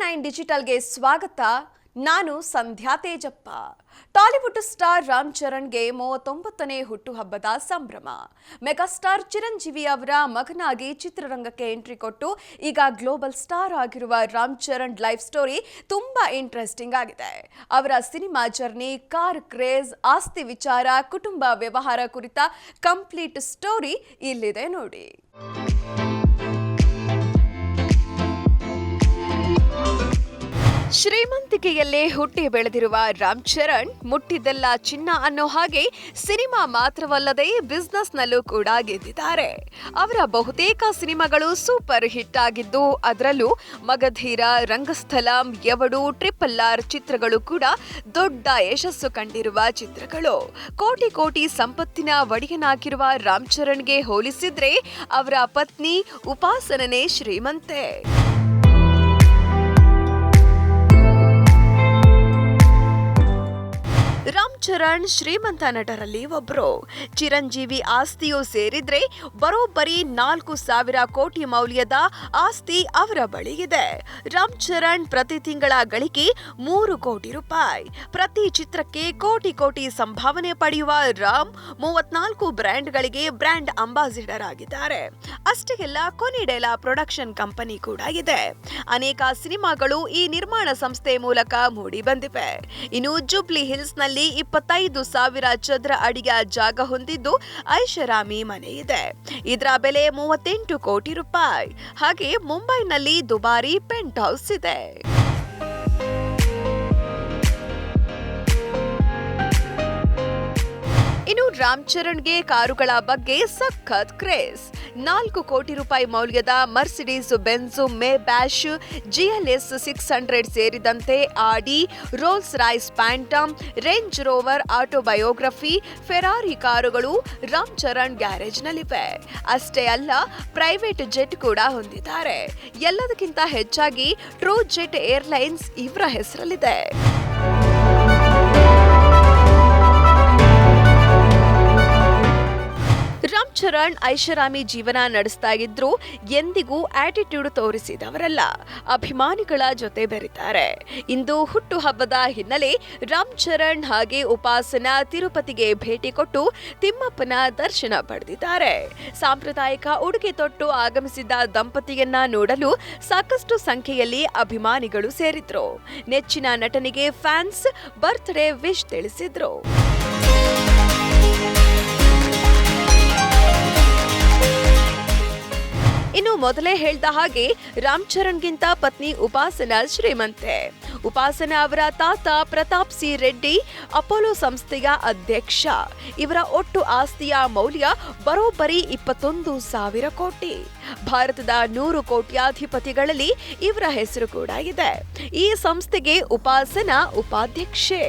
Nine ಡಿಜಿಟಲ್ಗೆ ಸ್ವಾಗತ. ನಾನು ಸಂಧ್ಯಾ ತೇಜಪ್ಪ. ಟಾಲಿವುಡ್ ಸ್ಟಾರ್ ರಾಮ್ ಚರಣ್ಗೆ ಮೂವತ್ತೊಂಬತ್ತನೇ ಹುಟ್ಟುಹಬ್ಬದ ಸಂಭ್ರಮ. ಮೆಗಾಸ್ಟಾರ್ ಚಿರಂಜೀವಿ ಅವರ ಮಗನಾಗಿ ಚಿತ್ರರಂಗಕ್ಕೆ ಎಂಟ್ರಿ ಕೊಟ್ಟು ಈಗ ಗ್ಲೋಬಲ್ ಸ್ಟಾರ್ ಆಗಿರುವ ರಾಮ್ ಚರಣ್ ಲೈಫ್ ಸ್ಟೋರಿ ತುಂಬಾ ಇಂಟ್ರೆಸ್ಟಿಂಗ್ ಆಗಿದೆ. ಅವರ ಸಿನಿಮಾ ಜರ್ನಿ, ಕಾರ್ ಕ್ರೇಜ್, ಆಸ್ತಿ ವಿಚಾರ, ಕುಟುಂಬ ವ್ಯವಹಾರ ಕುರಿತ ಕಂಪ್ಲೀಟ್ ಸ್ಟೋರಿ ಇಲ್ಲಿದೆ ನೋಡಿ. ಶ್ರೀಮಂತಿಕೆಯಲ್ಲೇ ಹುಟ್ಟಿ ಬೆಳೆದಿರುವ ರಾಮ್ ಚರಣ್ ಮುಟ್ಟಿದ್ದೆಲ್ಲ ಚಿನ್ನ ಅನ್ನೋ ಹಾಗೆ ಸಿನಿಮಾ ಮಾತ್ರವಲ್ಲದೆ ಬಿಸ್ನೆಸ್ನಲ್ಲೂ ಕೂಡ ಗೆದ್ದಿದ್ದಾರೆ. ಅವರ ಬಹುತೇಕ ಸಿನಿಮಾಗಳು ಸೂಪರ್ ಹಿಟ್ ಆಗಿದ್ದು ಅದರಲ್ಲೂ ಮಗಧೀರ, ರಂಗಸ್ಥಲಂ ಯವಡು ಟ್ರಿಪಲ್ ಆರ್ ಚಿತ್ರಗಳು ಕೂಡ ದೊಡ್ಡ ಯಶಸ್ಸು ಕಂಡಿರುವ ಚಿತ್ರಗಳು. ಕೋಟಿ ಕೋಟಿ ಸಂಪತ್ತಿನ ಒಡೆಯನಾಗಿರುವ ರಾಮ್ ಚರಣ್ಗೆ ಹೋಲಿಸಿದ್ರೆ ಅವರ ಪತ್ನಿ ಉಪಾಸನನೇ ಶ್ರೀಮಂತೆ. ಚರಣ್ ಶ್ರೀಮಂತ ನಟರಲ್ಲಿ ಒಬ್ಬರು ಚಿರಂಜೀವಿ ಆಸ್ತಿಯು ಸೇರಿದ್ರೆ ಬರೋಬ್ಬರಿ ನಾಲ್ಕು ಸಾವಿರ ಕೋಟಿ ಮೌಲ್ಯದ ಆಸ್ತಿ ಅವರ ಬಳಿ ಇದೆ. ರಾಮ್ ಚರಣ್ ಪ್ರತಿ ತಿಂಗಳ ಗಳಿಕೆ ಮೂರು ಕೋಟಿ ರೂಪಾಯಿ. ಪ್ರತಿ ಚಿತ್ರಕ್ಕೆ ಕೋಟಿ ಕೋಟಿ ಸಂಭಾವನೆ ಪಡೆಯುವ ರಾಮ್ ಮೂವತ್ನಾಲ್ಕು ಬ್ರ್ಯಾಂಡ್ಗಳಿಗೆ ಬ್ರ್ಯಾಂಡ್ ಅಂಬಾಸಿಡರ್ ಆಗಿದ್ದಾರೆ. ಅಷ್ಟೇ ಅಲ್ಲ, ಕೊನಿಡೆಲಾ ಪ್ರೊಡಕ್ಷನ್ ಕಂಪನಿ ಕೂಡ ಇದೆ. ಅನೇಕ ಸಿನಿಮಾಗಳು ಈ ನಿರ್ಮಾಣ ಸಂಸ್ಥೆ ಮೂಲಕ ಮೂಡಿ ಬಂದಿವೆ ಇನ್ನು ಜುಬ್ಲಿ ಹಿಲ್ಸ್ನಲ್ಲಿ ಇಪ್ಪತ್ತೈದು ಸಾವಿರ ಚದರ ಅಡಿಯ ಜಾಗ ಹೊಂದಿದ್ದು ಐಷಾರಾಮಿ ಮನೆ ಇದೆ. ಇದರ ಬೆಲೆ ಮೂವತ್ತೆಂಟು ಕೋಟಿ ರೂಪಾಯಿ. ಹಾಗೆ ಮುಂಬೈನಲ್ಲಿ ದುಬಾರಿ ಪೆಂಟ್ ಹೌಸ್ ಇದೆ. ರಾಮ್ ಚರಣ್ಗೆ ಕಾರುಗಳ ಬಗ್ಗೆ ಸಖತ್ ಕ್ರೇಸ್ ನಾಲ್ಕು ಕೋಟಿ ರೂಪಾಯಿ ಮೌಲ್ಯದ Mercedes, Benz, Maybach G L S six hundred ಸೇರಿದಂತೆ Audi Rolls Royce Phantom, Range Rover Autobiography, Ferrari ಕಾರುಗಳು ರಾಮ್ ಚರಣ್ ಗ್ಯಾರೇಜ್ನಲ್ಲಿವೆ. ಅಷ್ಟೇ ಅಲ್ಲ, ಪ್ರೈವೇಟ್ ಜೆಟ್ ಕೂಡ ಹೊಂದಿದ್ದಾರೆ. ಎಲ್ಲದಕ್ಕಿಂತ ಹೆಚ್ಚಾಗಿ ಟ್ರೂ ಜೆಟ್ ಏರ್ಲೈನ್ಸ್ ಇವರ ಹೆಸರಲ್ಲಿದೆ. ಚರಣ್ ಐಷಾರಾಮಿ ಜೀವನ ನಡೆಸ್ತಾ ಇದ್ರು ಎಂದಿಗೂ ಆಟಿಟ್ಯೂಡ್ ತೋರಿಸಿದವರಲ್ಲ. ಅಭಿಮಾನಿಗಳ ಜೊತೆ ಬೆರೀತಾರೆ. ಇಂದು ಹುಟ್ಟುಹಬ್ಬದ ಹಿನ್ನೆಲೆ ರಾಮ್ ಚರಣ್ ಹಾಗೆ ಉಪಾಸನ ತಿರುಪತಿಗೆ ಭೇಟಿ ಕೊಟ್ಟು ತಿಮ್ಮಪ್ಪನ ದರ್ಶನ ಪಡೆದಿದ್ದಾರೆ. ಸಾಂಪ್ರದಾಯಿಕ ಉಡುಗೆ ತೊಟ್ಟು ಆಗಮಿಸಿದ್ದ ದಂಪತಿಯನ್ನ ನೋಡಲು ಸಾಕಷ್ಟು ಸಂಖ್ಯೆಯಲ್ಲಿ ಅಭಿಮಾನಿಗಳು ಸೇರಿದ್ರು. ನೆಚ್ಚಿನ ನಟನಿಗೆ ಫ್ಯಾನ್ಸ್ ಬರ್ತ್ಡೇ ವಿಶ್ ತಿಳಿಸಿದ್ರು. ಮೊದಲೇ ಹೇಳ್ದ ಹಾಗೆ ರಾಮ್ ಚರಣ್ಗಿಂತ ಪತ್ನಿ ಉಪಾಸನಾ ಶ್ರೀಮಂತೆ. ಉಪಾಸನಾ ಅವರ ತಾತ ಪ್ರತಾಪ್ ಸಿ ರೆಡ್ಡಿ, ಅಪೋಲೋ ಸಂಸ್ಥೆಯ ಅಧ್ಯಕ್ಷ. ಇವರ ಒಟ್ಟು ಆಸ್ತಿಯ ಮೌಲ್ಯ ಬರೋಬ್ಬರಿ ಇಪ್ಪತ್ತೊಂದು ಸಾವಿರ ಕೋಟಿ. ಭಾರತದ ನೂರು ಕೋಟ್ಯಾಧಿಪತಿಗಳಲ್ಲಿ ಇವರ ಹೆಸರು ಕೂಡ ಇದೆ. ಈ ಸಂಸ್ಥೆಗೆ ಉಪಾಸನಾ ಉಪಾಧ್ಯಕ್ಷೆ.